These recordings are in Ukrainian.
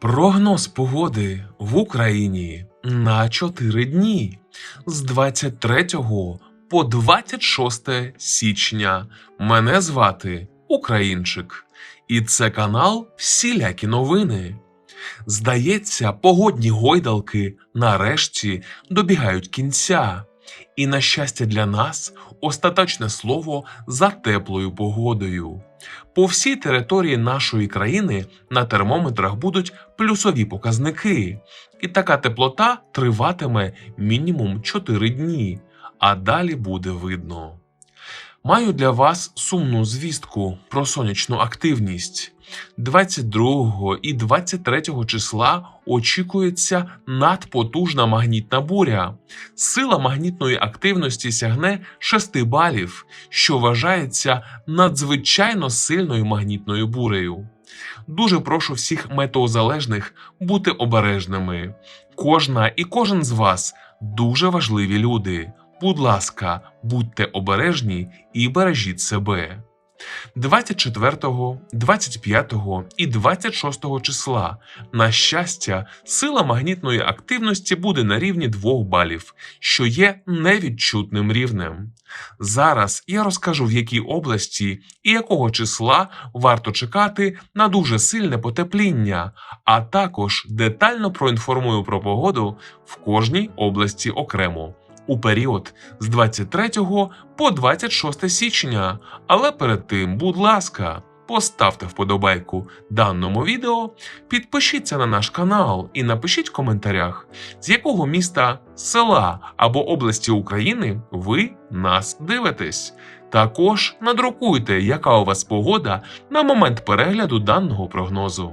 Прогноз погоди в Україні на 4 дні з 23 по 26 січня. Мене звати Українчик, і це канал Всілякі новини. Здається, погодні гойдалки нарешті добігають кінця. І, на щастя для нас, остаточне слово за теплою погодою. По всій території нашої країни на термометрах будуть плюсові показники, і така теплота триватиме мінімум 4 дні, а далі буде видно. Маю для вас сумну звістку про сонячну активність. 22 і 23 числа очікується надпотужна магнітна буря. Сила магнітної активності сягне 6 балів, що вважається надзвичайно сильною магнітною бурею. Дуже прошу всіх метеозалежних бути обережними. Кожна і кожен з вас дуже важливі люди. Будь ласка, будьте обережні і бережіть себе. 24, 25 і 26 числа, на щастя, сила магнітної активності буде на рівні 2 балів, що є невідчутним рівнем. Зараз я розкажу, в якій області і якого числа варто чекати на дуже сильне потепління, а також детально проінформую про погоду в кожній області окремо у період з 23 по 26 січня. Але перед тим, будь ласка, поставте вподобайку даному відео, підпишіться на наш канал і напишіть в коментарях, з якого міста, села або області України ви нас дивитесь. Також надрукуйте, яка у вас погода на момент перегляду даного прогнозу.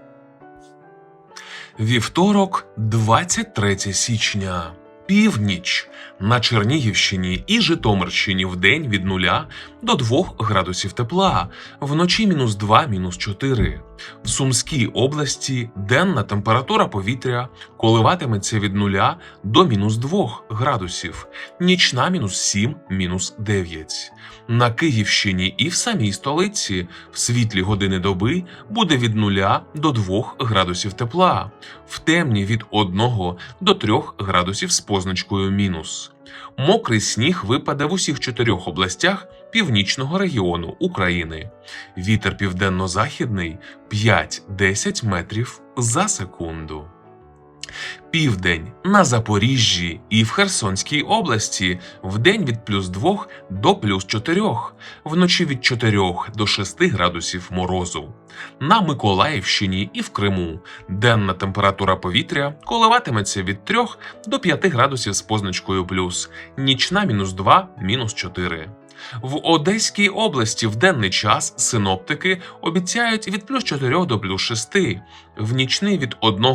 Вівторок, 23 січня. Північ на Чернігівщині і Житомирщині в день від 0 до 2 градусів тепла, вночі мінус 2, мінус 4. В Сумській області денна температура повітря коливатиметься від 0 до мінус 2 градусів, нічна мінус 7, мінус 9. На Київщині і в самій столиці в світлі години доби буде від 0 до 2 градусів тепла, в темні від 1 до 3 градусів з позначкою мінус. Мокрий сніг випаде в усіх чотирьох областях північного регіону України. Вітер південно-західний 5-10 метрів за секунду. Південь на Запоріжжі і в Херсонській області вдень від плюс 2 до плюс 4, вночі від 4 до 6 градусів морозу. На Миколаївщині і в Криму денна температура повітря коливатиметься від 3 до 5 градусів з позначкою плюс, нічна мінус 2, мінус 4. В Одеській області в денний час синоптики обіцяють від плюс 4 до плюс 6, в нічний від 1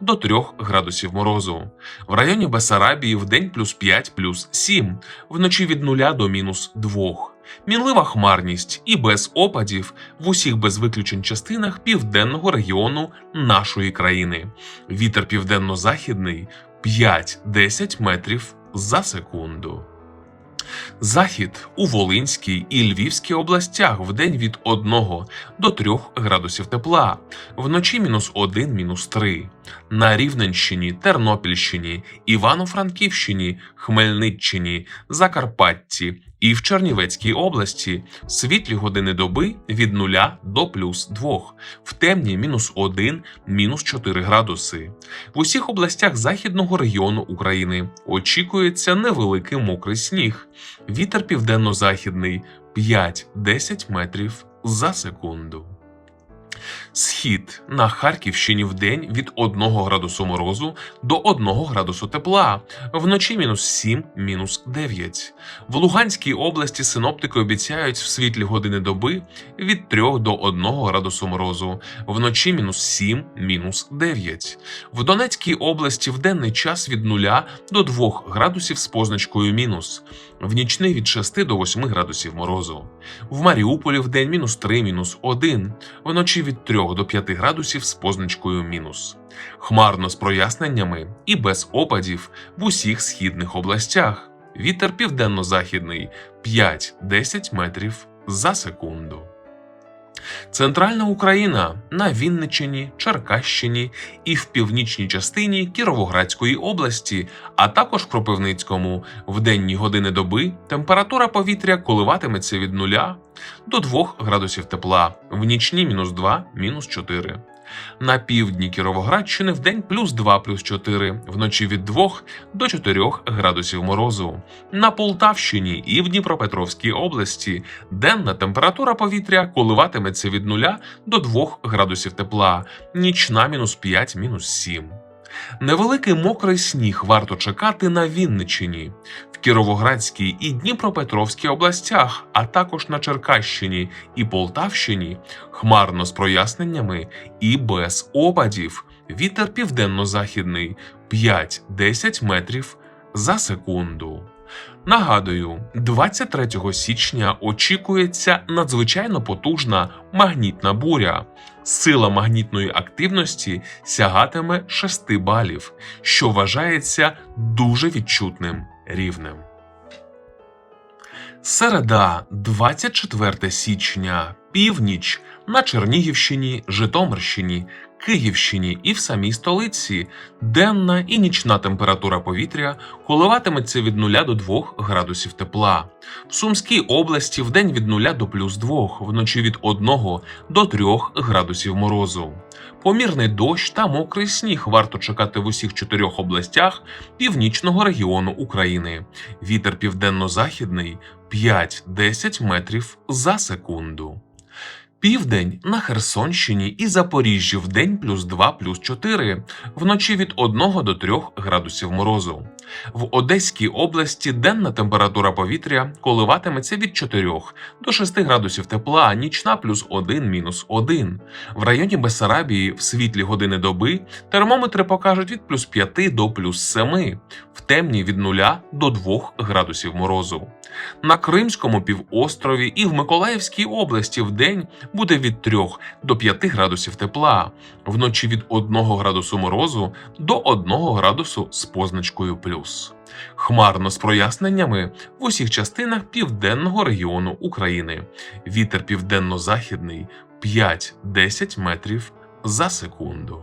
до 3 градусів морозу. В районі Бесарабії в день плюс 5 плюс 7, вночі від 0 до мінус 2. Мінлива хмарність і без опадів в усіх без виключень частинах південного регіону нашої країни. Вітер південно-західний 5-10 метрів за секунду. Захід у Волинській і Львівській областях в день від 1 до 3 градусів тепла, вночі мінус 1, мінус 3. На Рівненщині, Тернопільщині, Івано-Франківщині, Хмельниччині, Закарпатті і в Чернівецькій області світлі години доби від 0 до плюс 2, в темні мінус 1, мінус 4 градуси. В усіх областях західного регіону України очікується невеликий мокрий сніг. Вітер південно-західний 5-10 метрів за секунду. Схід на Харківщині в день від 1 градусу морозу до 1 градусу тепла, вночі мінус 7, мінус 9. В Луганській області синоптики обіцяють в світлі години доби від 3 до 1 градусу морозу, вночі мінус 7, мінус 9. В Донецькій області в денний час від 0 до 2 градусів з позначкою мінус, в нічний від 6 до 8 градусів морозу. В Маріуполі в день мінус 3, мінус 1, вночі від 3 до 5 градусів з позначкою мінус. Хмарно з проясненнями і без опадів в усіх східних областях. Вітер південно-західний 5-10 метрів за секунду. Центральна Україна на Вінниччині, Черкащині і в північній частині Кіровоградської області, а також в Кропивницькому. В денні години доби температура повітря коливатиметься від 0 до 2 градусів тепла, в нічні мінус 2, мінус 4. На півдні Кіровоградщини в день плюс 2, плюс 4, вночі від 2 до 4 градусів морозу. На Полтавщині і в Дніпропетровській області денна температура повітря коливатиметься від 0 до 2 градусів тепла, нічна мінус 5, мінус 7. Невеликий мокрий сніг варто чекати на Вінничині, в Кіровоградській і Дніпропетровській областях, а також на Черкащині і Полтавщині, хмарно з проясненнями і без опадів. Вітер південно-західний 5-10 метрів за секунду. Нагадую, 23 січня очікується надзвичайно потужна магнітна буря. Сила магнітної активності сягатиме 6 балів, що вважається дуже відчутним рівнем. Середа, 24 січня, північ на Чернігівщині, Житомирщині, Київщині і в самій столиці денна і нічна температура повітря коливатиметься від 0 до 2 градусів тепла. В Сумській області в день від 0 до плюс 2, вночі від 1 до 3 градусів морозу. Помірний дощ та мокрий сніг варто чекати в усіх чотирьох областях північного регіону України. Вітер південно-західний 5-10 метрів за секунду. Південь на Херсонщині і Запоріжжі в день плюс 2 плюс 4, вночі від 1 до 3 градусів морозу. В Одеській області денна температура повітря коливатиметься від 4 до 6 градусів тепла, нічна плюс 1 мінус 1. В районі Бессарабії в світлі години доби термометри покажуть від плюс 5 до плюс 7, в темні від 0 до 2 градусів морозу. На Кримському півострові і в Миколаївській області в день буде від 3 до 5 градусів тепла, вночі від 1 градусу морозу до 1 градусу з позначкою плюс. Хмарно з проясненнями в усіх частинах південного регіону України. Вітер південно-західний 5-10 метрів за секунду.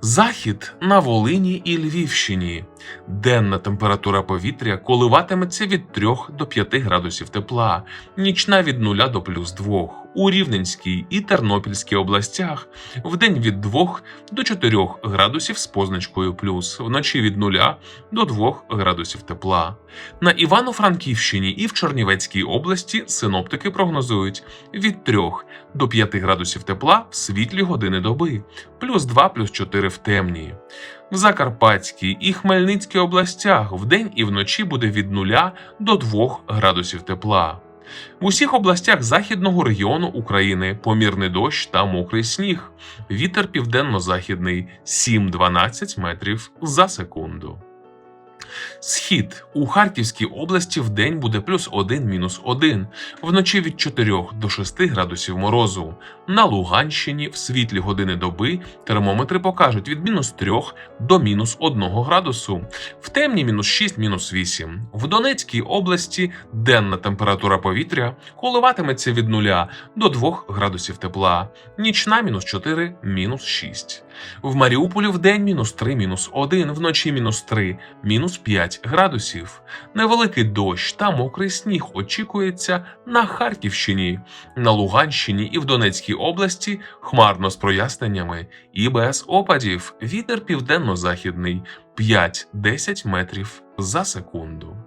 Захід на Волині і Львівщині. Денна температура повітря коливатиметься від 3 до 5 градусів тепла, нічна від 0 до плюс 2. У Рівненській і Тернопільській областях вдень від 2 до 4 градусів з позначкою плюс, вночі від 0 до 2 градусів тепла. На Івано-Франківщині і в Чернівецькій області синоптики прогнозують від 3 до 5 градусів тепла в світлі години доби, плюс 2 плюс 4 в темні. В Закарпатській і Хмельницькій областях вдень і вночі буде від 0 до 2 градусів тепла. В усіх областях західного регіону України помірний дощ та мокрий сніг. Вітер південно-західний 7-12 метрів за секунду. Схід у Харківській області в день буде плюс 1 мінус 1, вночі від 4 до 6 градусів морозу. На Луганщині в світлі години доби термометри покажуть від мінус 3 до мінус 1 градусу, в темні мінус 6 мінус 8. В Донецькій області денна температура повітря коливатиметься від 0 до 2 градусів тепла, нічна мінус 4 мінус 6. В Маріуполі в день мінус 3 мінус 1, вночі мінус 3 мінус 5 градусів. Невеликий дощ та мокрий сніг очікується на Харківщині, на Луганщині і в Донецькій області хмарно з проясненнями і без опадів. Вітер південно-західний 5-10 метрів за секунду.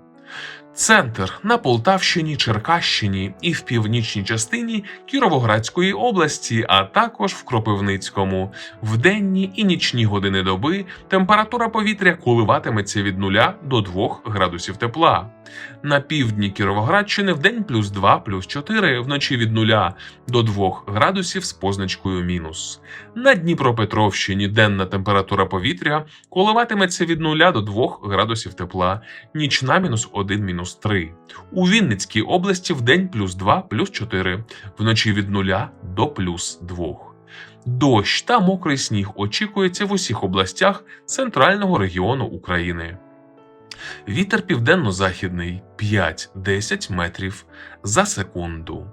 Центр на Полтавщині, Черкащині і в північній частині Кіровоградської області, а також в Кропивницькому. В денні і нічні години доби температура повітря коливатиметься від 0 до 2 градусів тепла. На півдні Кіровоградщини в день плюс 2, плюс 4, вночі від 0 до 2 градусів з позначкою мінус. На Дніпропетровщині денна температура повітря коливатиметься від 0 до 2 градусів тепла, нічна мінус 1, мінус 3. У Вінницькій області в день плюс 2, плюс 4, вночі від 0 до плюс 2. Дощ та мокрий сніг очікується в усіх областях центрального регіону України. Вітер південно-західний 5-10 метрів за секунду.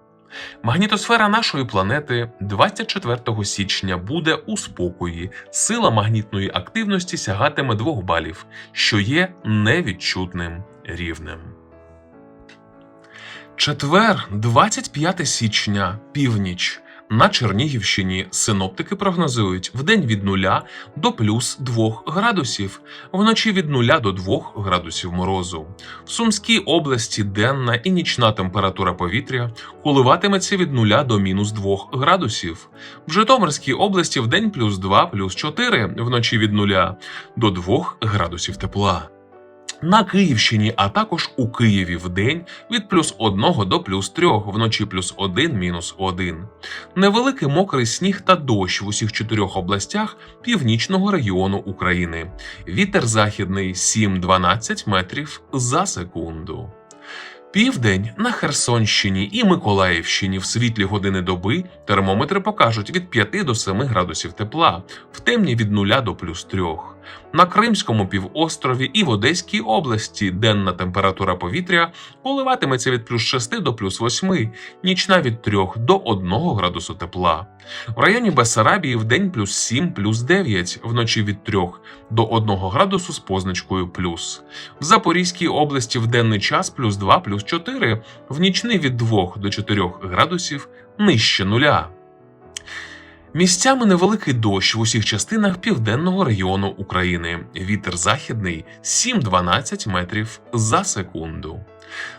Магнітосфера нашої планети 24 січня буде у спокої. Сила магнітної активності сягатиме 2 балів, що є невідчутним рівнем. Четвер, 25 січня, північ. На Чернігівщині синоптики прогнозують вдень від 0 до плюс 2 градусів, вночі від 0 до 2 градусів морозу. В Сумській області денна і нічна температура повітря коливатиметься від 0 до мінус 2 градусів. В Житомирській області вдень плюс 2, плюс 4, вночі від 0 до 2 градусів тепла. На Київщині, а також у Києві в день від плюс 1 до плюс 3, вночі плюс 1, мінус 1. Невеликий мокрий сніг та дощ в усіх чотирьох областях північного регіону України. Вітер західний 7-12 метрів за секунду. Південь на Херсонщині і Миколаївщині в світлі години доби термометри покажуть від 5 до 7 градусів тепла, в темні від 0 до плюс 3. На Кримському півострові і в Одеській області денна температура повітря коливатиметься від плюс 6 до плюс 8, нічна від 3 до 1 градусу тепла. В районі Бесарабії в день плюс 7, плюс 9, вночі від 3 до 1 градусу з позначкою плюс. В Запорізькій області в денний час плюс 2, плюс 4, в нічний від 2 до 4 градусів нижче нуля. Місцями невеликий дощ в усіх частинах південного регіону України. Вітер західний 7-12 метрів за секунду.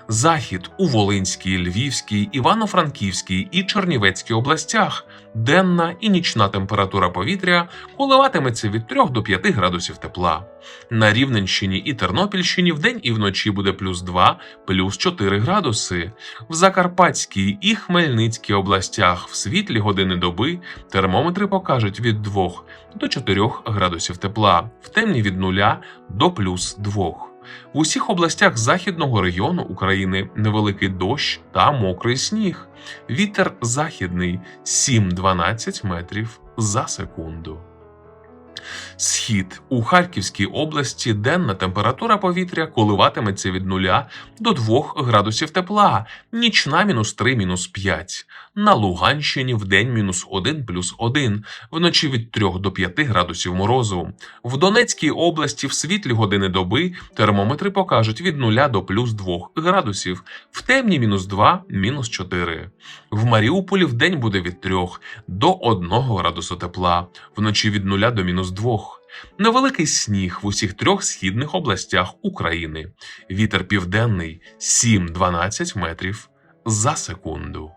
Захід у Волинській, Львівській, Івано-Франківській і Чернівецькій областях. Денна і нічна температура повітря коливатиметься від 3 до 5 градусів тепла. На Рівненщині і Тернопільщині вдень і вночі буде плюс 2, плюс 4 градуси. В Закарпатській і Хмельницькій областях в світлі години доби термометри покажуть від 2 до 4 градусів тепла, в темні від 0 до плюс 2. В усіх областях західного регіону України невеликий дощ та мокрий сніг. Вітер західний 7-12 метрів за секунду. Схід у Харківській області денна температура повітря коливатиметься від 0 до 2 градусів тепла, нічна мінус 3 мінус 5. На Луганщині в день мінус 1 плюс 1, вночі від 3 до 5 градусів морозу. В Донецькій області в світлі години доби термометри покажуть від 0 до плюс 2 градусів, в темні мінус 2, мінус 4. В Маріуполі в день буде від 3 до 1 градусу тепла, вночі від 0 до мінус 2. Невеликий сніг в усіх трьох східних областях України. Вітер південний 7-12 метрів за секунду.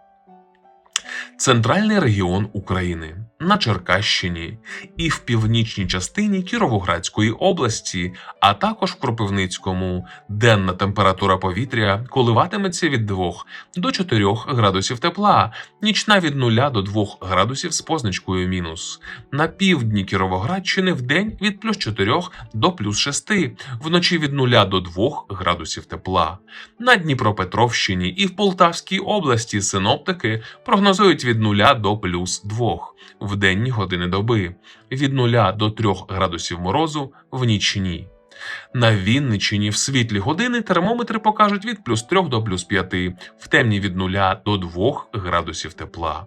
Центральний регіон України на Черкащині і в північній частині Кіровоградської області, а також в Кропивницькому, денна температура повітря коливатиметься від 2 до 4 градусів тепла, нічна від 0 до 2 градусів з позначкою мінус. На півдні Кіровоградщини в день від плюс 4 до плюс 6, вночі від 0 до 2 градусів тепла. На Дніпропетровщині і в Полтавській області синоптики прогнозують від 0 до плюс 2 в денні години доби, від 0 до 3 градусів морозу в нічні. На Вінничині в світлі години термометри покажуть від плюс 3 до плюс 5, в темні від 0 до 2 градусів тепла.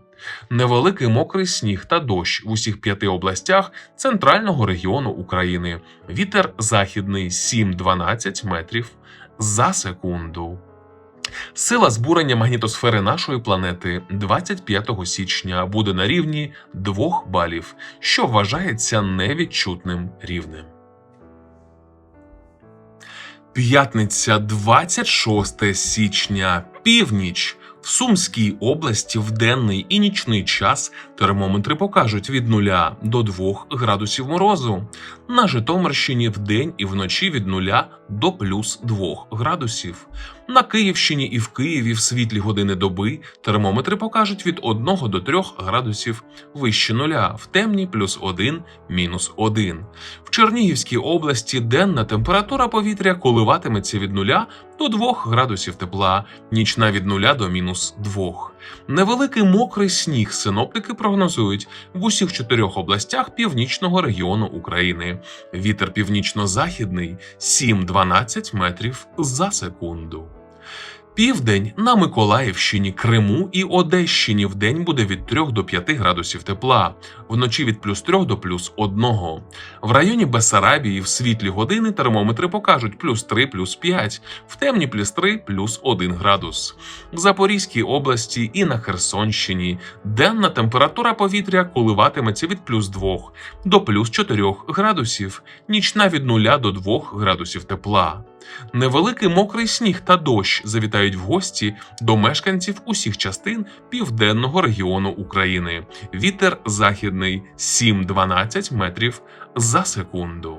Невеликий мокрий сніг та дощ в усіх п'яти областях центрального регіону України. Вітер західний 7-12 метрів за секунду. Сила збурення магнітосфери нашої планети 25 січня буде на рівні 2 балів, що вважається невідчутним рівнем. П'ятниця 26 січня, північ. В Сумській області в денний і нічний час термометри покажуть від 0 до 2 градусів морозу. На Житомирщині вдень і вночі від 0 до плюс 2 градусів. На Київщині і в Києві в світлі години доби термометри покажуть від 1 до 3 градусів вище нуля, в темній плюс 1, мінус 1. В Чернігівській області денна температура повітря коливатиметься від 0 до 2 градусів тепла, нічна від 0 до мінус 2. Невеликий мокрий сніг синоптики прогнозують в усіх чотирьох областях північного регіону України. Вітер північно-західний 7-12 метрів за секунду. Південь на Миколаївщині, Криму і Одещині вдень буде від 3 до 5 градусів тепла, вночі від плюс 3 до плюс 1. В районі Бесарабії в світлі години термометри покажуть плюс 3, плюс 5, в темні плюс 3, плюс 1 градус. В Запорізькій області і на Херсонщині денна температура повітря коливатиметься від плюс 2 до плюс 4 градусів, нічна від 0 до 2 градусів тепла. Невеликий мокрий сніг та дощ завітають в гості до мешканців усіх частин південного регіону України. Вітер західний 7-12 метрів за секунду.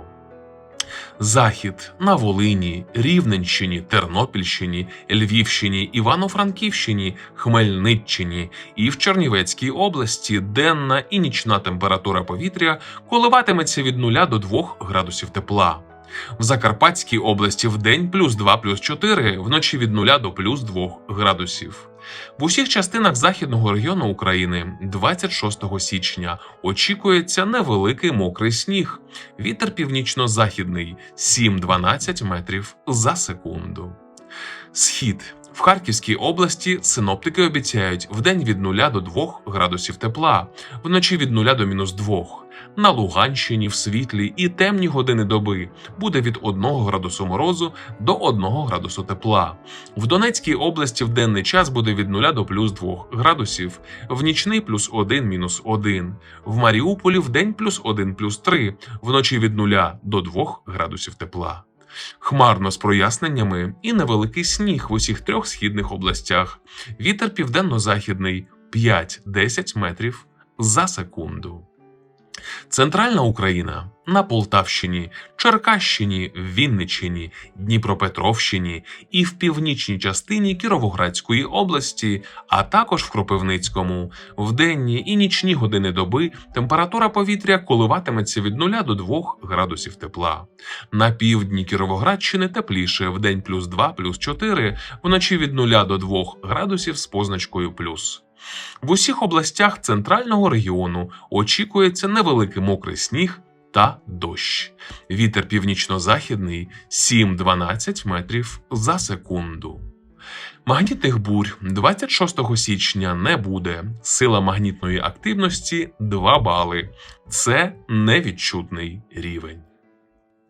Захід на Волині, Рівненщині, Тернопільщині, Львівщині, Івано-Франківщині, Хмельниччині і в Чернівецькій області денна і нічна температура повітря коливатиметься від 0 до 2 градусів тепла. В Закарпатській області в день плюс 2 плюс 4, вночі від 0 до плюс 2 градусів. В усіх частинах західного регіону України 26 січня очікується невеликий мокрий сніг. Вітер північно-західний 7-12 метрів за секунду. Схід в Харківській області синоптики обіцяють вдень від 0 до 2 градусів тепла, вночі від 0 до мінус 2. На Луганщині в світлі і темні години доби буде від 1 градусу морозу до 1 градусу тепла. В Донецькій області в денний час буде від 0 до плюс 2 градусів, в нічний плюс 1 мінус 1. В Маріуполі в день плюс 1 плюс 3, вночі від 0 до 2 градусів тепла. Хмарно з проясненнями і невеликий сніг в усіх трьох східних областях. Вітер південно-західний 5-10 метрів за секунду. Центральна Україна на Полтавщині, Черкащині, Вінниччині, Дніпропетровщині і в північній частині Кіровоградської області, а також в Кропивницькому. В денні і нічні години доби температура повітря коливатиметься від 0 до 2 градусів тепла. На півдні Кіровоградщини тепліше в день плюс 2, плюс 4, вночі від 0 до 2 градусів з позначкою плюс. В усіх областях центрального регіону очікується невеликий мокрий сніг та дощ. Вітер північно-західний 7-12 метрів за секунду. Магнітних бурь 26 січня не буде. Сила магнітної активності 2 бали. Це невідчутний рівень.